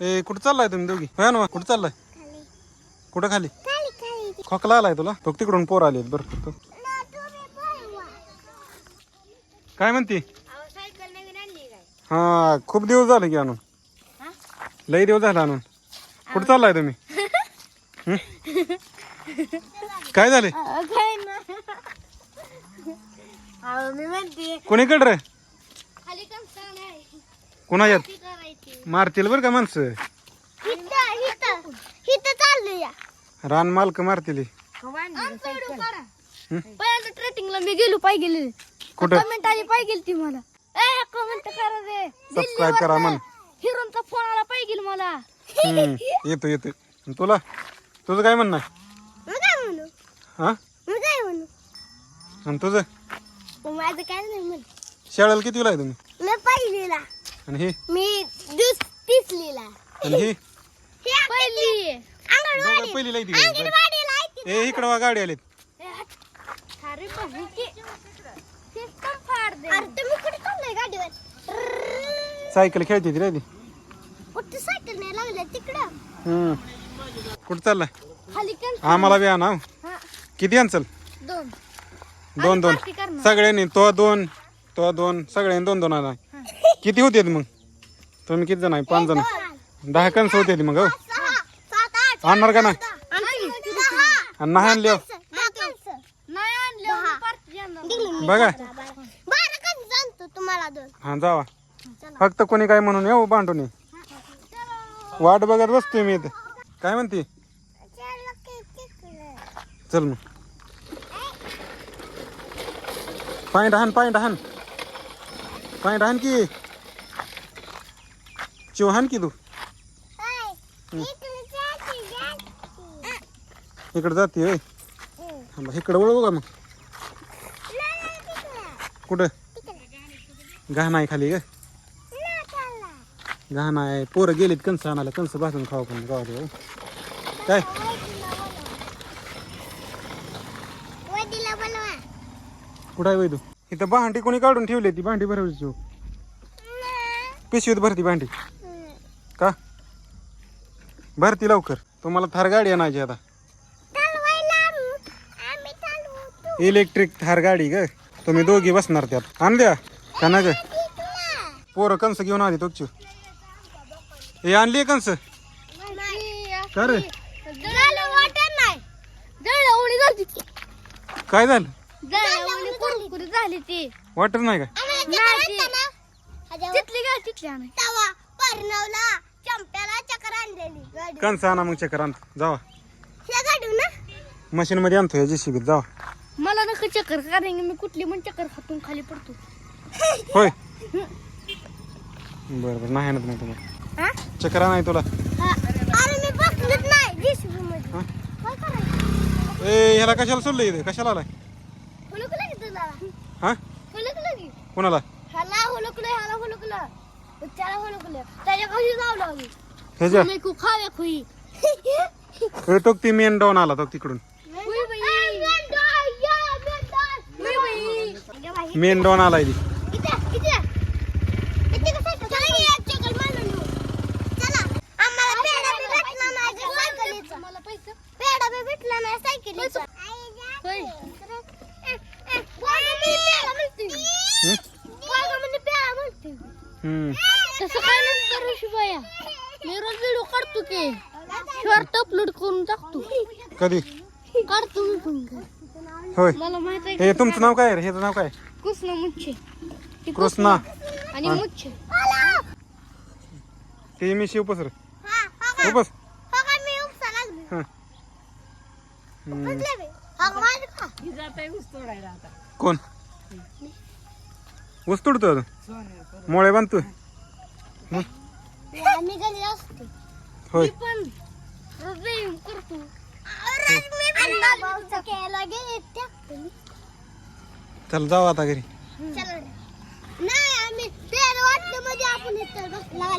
ए कुठं चाललाय तुम्ही दोघी? होय ना कुठं चाललाय? खाली. कुठं खाली? खाली खाली. खोकला आलाय तुला? तो तिकडून पोर आले बरं तो. काय म्हणती? अहो सायकल नवीन आणली काय? हा खूप दिवस झाले की आणून. लई दिवस झाला आणून. कुठं चाललाय तुम्ही? हं? काय झाले? कोणीकडे रे? खाली कंसा नाही. कोणाच्यात ती करायची मारतील बरं का माणसं? रान मालक मारतील पहिल्यांदा ट्रेटिंगला मी गेलो पाय गेले. कुठं? कमेंट आली पाय गेली ती मला. ए कमेंट करा रे. सबस्क्राईब करा म्हण. हिरोनचा फोन आला पाय गेल मला. येतो येतो. आणि तुला? तुझं काय म्हणणं? आहे? मी काय म्हणू? हा? मी काय म्हणू? आणि तुझं? माझं काय नाही म्हणू. शाळेला कितीला आहे तुम्ही? मी पहिलीला. आणि हे? मी आणि हे? पहिली. दोघं. ए इकडं वा गाडी आलीत अरे बहिणी सिस्टम फाड दे. अरे तुम्ही कुठे चाललाय गाडीवर? सायकल खेळते ती रे ती. कुठे सायकल नाही लागलं तिकडं. हम्म. कुठं चाललाय? खाली आम्हाला बी आणा हा. किती आणचल दोन. दोन दोन. पार्टी करणार. सगळ्यांनी तो दोन तो दोन सगळ्यांनी दोन दोन आणा किती होते मग? तुम्ही किती जण आहे? पाच जण. दहा कणस होते मग हो? आणणार का नाही? आणि नाही आणले हो? बघा. हा जावा. फक्त कोणी काय म्हणून येऊ बांधून हो, वाट बघत बसतोय मी इथे. काय म्हणते? चल मग. पाय डहान पाय डहान पाय डहान की. चिव हान की तू? इकडे जाते होय? थांबा, इकडे वळू का मग? कुठं? घाण आहे खाली ग. घाण आहे पोरं गेलीत कणस आणायला कणस भाजून खाऊ पण गावाला काय? कुठं आहे तू? इथं भांडी कोणी काढून ठेवली ती? भांडी भरवली तू पिशवीत भरती भांडी. का? भरती लवकर. तुम्हाला थार गाडी आणायची आता. इलेक्ट्रिक थार गाडी ग. तुम्ही दोघी बसणार त्यात. आण द्या. का ना ग पोरं कंस घेऊन आली तोच हे आणली कंस? का रे? काय झालं? झाली ती वाटत नाही का? तिथली का तिथली चंप्याला चक्कर आणलेली. गाडी. कंस आणा मग चक्कर आण. जावा. ह्या गाडी ना? मशीन मध्ये आणतो या जेसीबीत जावा. मला नका चक्कर कारण की मी कुठली पण चक्कर खातून खाली पडतो. होय. बरं बरं. नाही आणत मग तुम्हाला. हा? चक्कर नाही तुला. हा. अरे मी बसलोच नाही जेसीबी मध्ये. हा? काय करायचं? ए ह्याला कशाला सोडलं इथे? कशाला आलाय? हुलकलं की तुला? हा? हुलकलं की? कोणाला? ह्याला हुलकलं ह्याला हुलकलं. त्याला त्याच्या कशी जाऊ लागली ह्याच्या? मी खूप खाव्या खुई. हे तो ती मेन डाऊन आला तो तिकडून. मेन डाऊन आलाय ती मला पैसे पेढा बी भेटला नाही सायकलीचा होय हं? हम्म. तसं काय नाही करू शिवाया. मी रोज व्हिडिओ काढतो की. शॉर्ट अपलोड करून टाकतो. कधी? काढतो मी पण. होय. मला माहीत आहे हे तुमचं नाव काय रे? ह्याचं नाव काय? कृष्ण मुच्छे. ती कृष्णा. आणि मुच्छे. ते मी शिवपस रे उपस हं. हम्म. कोण? ऊस तोडतो मोळे बांधतोय. आम्ही घरी असतो होय. पण करतो. केला गेले चल जाऊ आता घरी. नाही आम्ही पेर वाटलं म्हणजे आपण इथं बसला